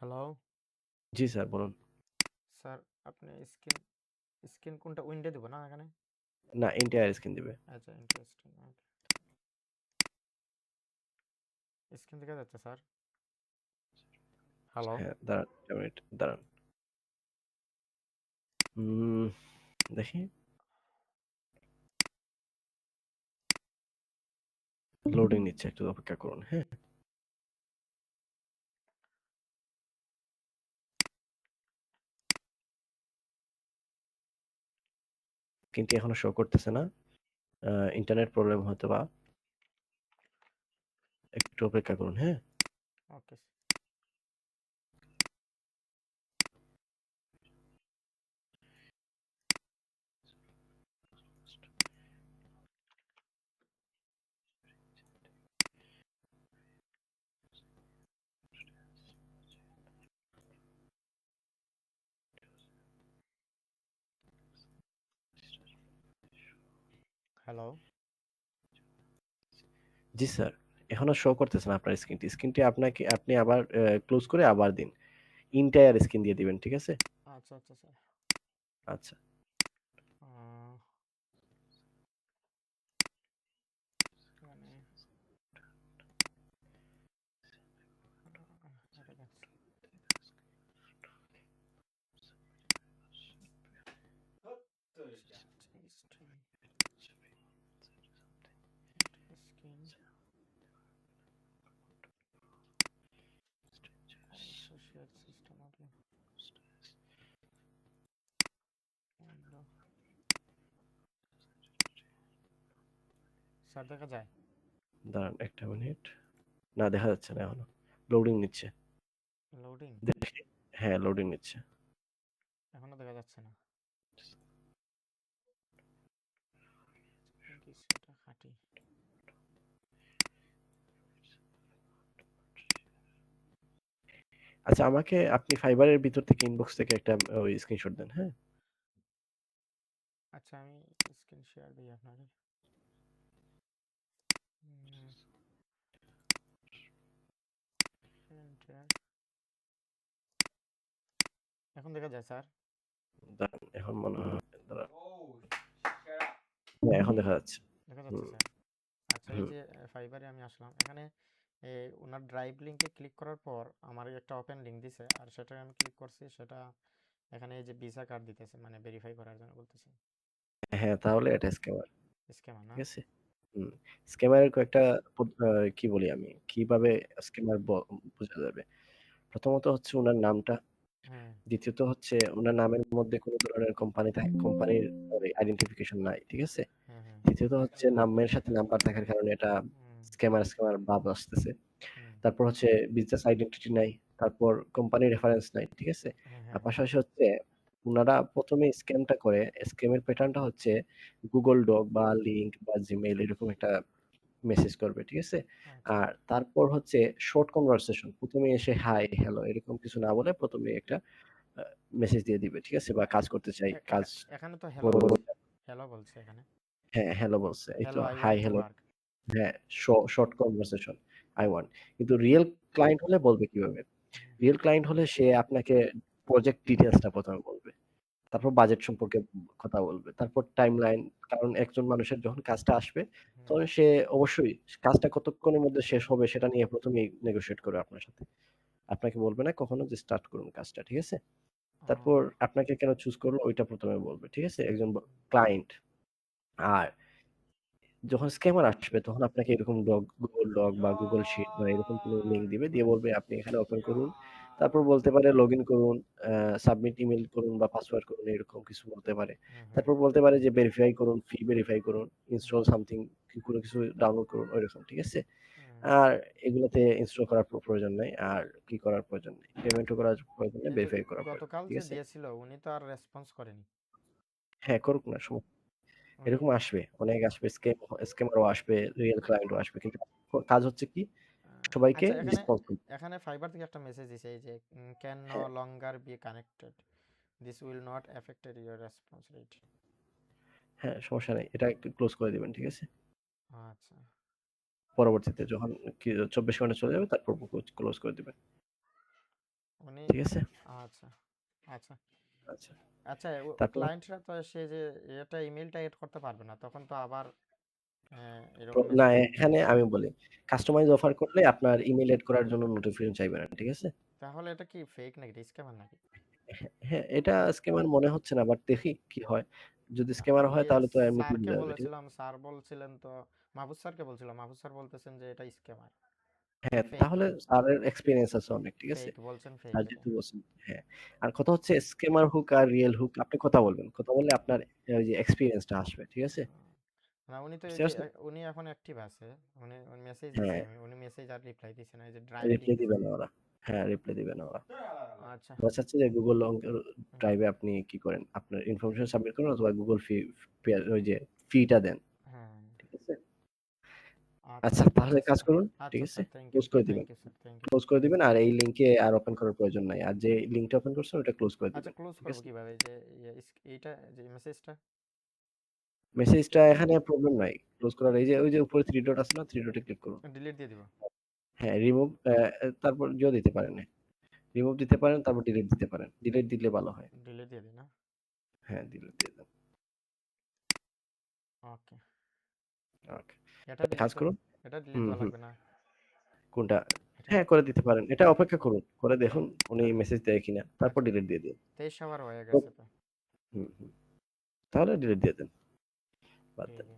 Hello? জি sir বলুন। Sir আপনি স্ক্রিন স্ক্রিন কোনটা উইন্ডো দিব না এখানে? না এন্টায়ার স্ক্রিন দিবে। আচ্ছা ইন্টারেস্টিং ওকে। স্ক্রিন দেখা যাচ্ছে স্যার? হ্যালো? হ্যাঁ, দাঁড়ান ১ মিনিট দাঁড়ান। হুম, দেখি। লোডিং নিচ্ছে একটু অপেক্ষা করুন, হ্যাঁ? কিন্তু এখনও শো করতেছে না। ইন্টারনেট প্রবলেম হয়তো বা একটু অপেক্ষা করুন, হ্যাঁ? ওকে। হ্যালো? জি স্যার। এখনও শো করতেছে না আপনার স্ক্রিনটি। স্ক্রিনটি আপনাকে আপনি আবার ক্লোজ করে আবার দিন। ইন্টায়ার স্ক্রিন দিয়ে দিবেন, ঠিক আছে? আচ্ছা, আচ্ছা স্যার। আচ্ছা। স্যার দেখা যায়? দাঁড়ান ১ টা মিনিট। না দেখা যাচ্ছে না এখনও। লোডিং নিচ্ছে। লোডিং? হ্যাঁ, লোডিং নিচ্ছে। এখনও দেখা যাচ্ছে না। কিছু এটা খাঁটি। আচ্ছা আমাকে আপনি ফাইবারের ভিতর থেকে ইনবক্স থেকে একটা ওই স্ক্রিনশট দেন, হ্যাঁ? আচ্ছা আমি স্ক্রিন শেয়ার দেই আপনাকে। এখন দেখা যায় স্যার? এখন মনে হয়. হ্যাঁ, এখন দেখা যাচ্ছে। দেখা যাচ্ছে। স্যার? আচ্ছা এই যে ফাইবারে আমি আসলাম। এখানে এ উনার ড্রাইভ লিংকে ক্লিক করার পর আমার একটা ওপেন লিংক দিছে। আর সেটায় আমি ক্লিক করছি সেটা এখানে এই যে ভিসা কার্ড দিতেছে মানে ভেরিফাই করার জন্য বলতেছে। হ্যাঁ, তাহলে এটা স্ক্যামার। স্ক্যামার না? ঠিক আছে? স্ক্যামারের কয়েকটা কি বলি আমি? কীভাবে স্ক্যামার বোঝা যাবে? প্রথমত হচ্ছে ওনার নামটা। হ্যাঁ। দ্বিতীয়ত হচ্ছে ওনার নামের মধ্যে কোনো ধরনের কোম্পানি থা কোম্পানির আইডেন্টিফিকেশন নাই। ঠিক আছে? হ্যাঁ, হ্যাঁ। তৃতীয়ত হচ্ছে নামের সাথে নাম্বার থাকার কারণে এটা। স্ক্যামার, স্ক্যামার ভাব আসতেছে। তারপর হচ্ছে বিজনেস আইডেন্টিটি নাই। তারপর কোম্পানি রেফারেন্স নাই। ঠিক আছে? হ্যাঁ, হ্যাঁ, আর। পাশাপাশি হচ্ছে ১ম এ স্ক্যামটা করে, স্ক্যামের প্যাটার্নটা হচ্ছে Google Doc বা লিংক বা Gmail এরকম একটা মেসেজ করবে। ঠিক আছে? আচ্ছা। আর তারপর হচ্ছে শর্ট কনভারসেশন। প্রথমে এসে হাই, হ্যালো এরকম কিছু না বলে প্রথমে একটা মেসেজ দিয়ে দিবে। ঠিক আছে? বা কাজ করতে চাই, কাজ এখানে তো হ্যালো হ্যালো বলছে এখানে। হ্যাঁ, হ্যালো বলছে। এই তো হাই, হ্যালো. হ্যাঁ, শর্ট কনভারসেশন I want কিন্তু রিয়াল ক্লায়েন্ট হলে বলবে কীভাবে? রিয়াল ক্লায়েন্ট হলে সে আপনাকে প্রজেক্ট ১ম এ বলবে। তারপর বাজেট সম্পর্কে কথা বলবে। তারপর টাইমলাইন কারণ একজন মানুষের যখন কাজটা আসবে তখন সে অবশ্যই কাজটা কতক্ষণের মধ্যে শেষ হবে সেটা নিয়ে ১ম এই নেগোশিয়েট করবে আপনার সাথে। আপনাকে বলবে না কখনো যে স্টার্ট করুন কাজটা। ঠিক আছে? তারপর আপনাকে কেন চুজ করল ওইটা প্রথমে বলবে। ঠিক আছে? একজন ক্লায়েন্ট। আর যখন স্ক্যামার আসবে তখন আপনাকে এরকম ডক Google Doc বা গুগল শিট বা এরকম কোন লিংক দিবে। দিয়ে বলবে আপনি এখানে ওপেন করুন। তারপর বলতে পারে লগইন করুন, সাবমিট ইমেইল করুন বা পাসওয়ার্ড করুন এরকম কিছু বলতে পারে। তারপর বলতে পারে যে ভেরিফাই করুন, ফি ভেরিফাই করুন, ইনস্টল সামথিং কোনো কিছু ডাউনলোড করুন ঐরকম। ঠিক আছে? আর এগুলোতে ইনস্টল করার প্রয়োজন নাই। আর কি করার প্রয়োজন নেই। পেমেন্টও করার প্রয়োজন নেই, ভেরিফাই করার প্রয়োজন গতকাল যে আছে? দিয়েছিল উনি তো আর রেসপন্স করেনি। হ্যাঁ, করুক না সমস্যা এরকম আসবে। অনেক আসবে স্ক্যাম স্ক্যামারও আসবে, রিয়াল ক্লায়েন্টও আসবে। কিন্তু কাজ হচ্ছে কি? সবাইকে আচ্ছা এখানে ফাইবার থেকে একটা মেসেজ দিছে এই যে can no. Longer be connected. This will not affected your response rate. হ্যাঁ, সমস্যা নেই এটা একটু ক্লোজ করে দিবেন। ঠিক আছে? আচ্ছা। পরবর্তীতে যখন ২৪ ঘণ্টা চলে যাবে তারপর ক্লোজ করে দিবেন। ঠিক আছে আচ্ছা আচ্ছা আচ্ছা। আচ্ছা ক্লায়েন্টরা তো সে যে এটা ইমেলটা এড করতে পারবে না তখন তো আবার প্র- না এখানে আমি বলি কাস্টমাইজ অফার করলে আপনার ইমেল এড করার জন্য নোটিফিকেশন চাইবে না ঠিক আছে? তাহলে এটা কি ফেক নাকি স্ক্যামার নাকি? হ্যাঁ এটা স্ক্যামার মনে হচ্ছে না বাট দেখি কি হয়। যদি স্ক্যামার হয় তাহলে তো? বলেছিলাম স্যার বলছিলেন তো মাহবুব স্যারকে বলছিলাম মাহবুব স্যার বলতেছেন যে এটা স্ক্যামার হ্যাঁ তাহলে স্যারের এক্সপিরিয়েন্স আছে অনেক ঠিক আছে? ফেক বলছেন ফেক আর যেহেতু বলছেন হ্যাঁ। আর কথা হচ্ছে স্ক্যামার হুক আর রিয়েল হুক আপনি কথা বলবেন। কথা বললে আপনার ওই যে এক্সপিরিয়েন্সটা আসবে ঠিক আছে? না উনি তো উনি এখন অ্যাক্টিভ আছে। উনি মেসেজ হ্যাঁ। দিছে আমি উনি মেসেজ আর রিপ্লাই দিছে না এই যে ড্রাইভ রিপ্লাই দিবে না ওরা। হ্যাঁ রিপ্লাই দিবে না ওরা। আচ্ছা। আমরা চাচ্ছি যে গুগল ড্রাইভে আপনি কি করেন? আপনার ইনফরমেশন সাবমিট করুন অথবা গুগল ফি ওই যে ফিটা দেন। হ্যাঁ আচ্ছা তাহলে কাজ করুন ঠিক আছে? Close করে দিবেন। ক্লোজ করে দিবেন আর এই লিংকে আর ওপেন করার প্রয়োজন নাই। আর যে লিংকটা ওপেন করছেন ওটা ক্লোজ করে দিবেন আচ্ছা ক্লোজ করব কীভাবে? যে ইয়ে এইটা যে মেসেজটা মেসেজটা এখানে প্রবলেম নাই। ক্লোজ করার এই যে ওই যে উপরে থ্রি ডট আছে না থ্রি ডটে ক্লিক করুন। ডিলিট দিয়ে দিব। হ্যাঁ রিমুভ তারপর জিও দিতে পারেন। রিমুভ দিতে পারেন তারপর ডিলিট দিতে পারেন। ডিলিট দিলে ভালো হয়। ডিলিট দিয়ে দিই না? হ্যাঁ ডিলিট দিয়ে দেন। ওকে ওকে এটা কাজ করুন। এটা ডিলিট করা লাগবে না। কোনটা? হ্যাঁ করে দিতে পারেন। এটা অপেক্ষা করুন। করে দেখুন উনি মেসেজ দেয় কিনা। তারপর ডিলিট দিয়ে দিন। তেইশ আবার হয়ে গেছে তো। হুম হুম। তাহলে ডিলিট দিয়ে দেন। বাদ দেন।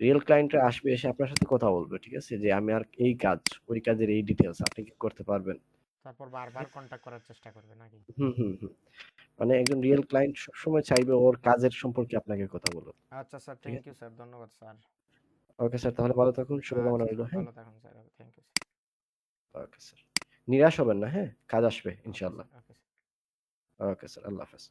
রিয়েল ক্লায়েন্টরা আসবে এসে আপনার সাথে কথা বলবে ঠিক আছে? যে আমি আর এই কাজ ওই কাজের এই ডিটেলস আপনি কি করতে পারবেন? তারপর বারবার কন্টাক্ট করার চেষ্টা করবে নাকি? হুম হুম হুম। মানে একজন রিয়েল ক্লায়েন্ট সবসময় চাইবে ওর কাজের সম্পর্কে আপনাকে কথা বলুন আচ্ছা স্যার। Thank you sir. ধন্যবাদ স্যার। ওকে স্যার তাহলে ভালো থাকুন শুভকামনা আচ্ছা, রইল হ্যাঁ? ভালো থাকুন sir thank you okay sir নিরাশ হবেন না হ্যাঁ? কাজ আসবে ইনশাআল্লাহ। ওকে ওকে স্যার আল্লাহ হাফেজ।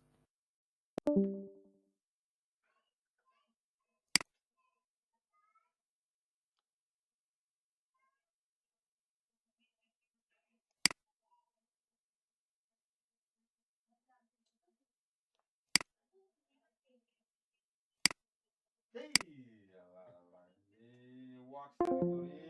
Rock.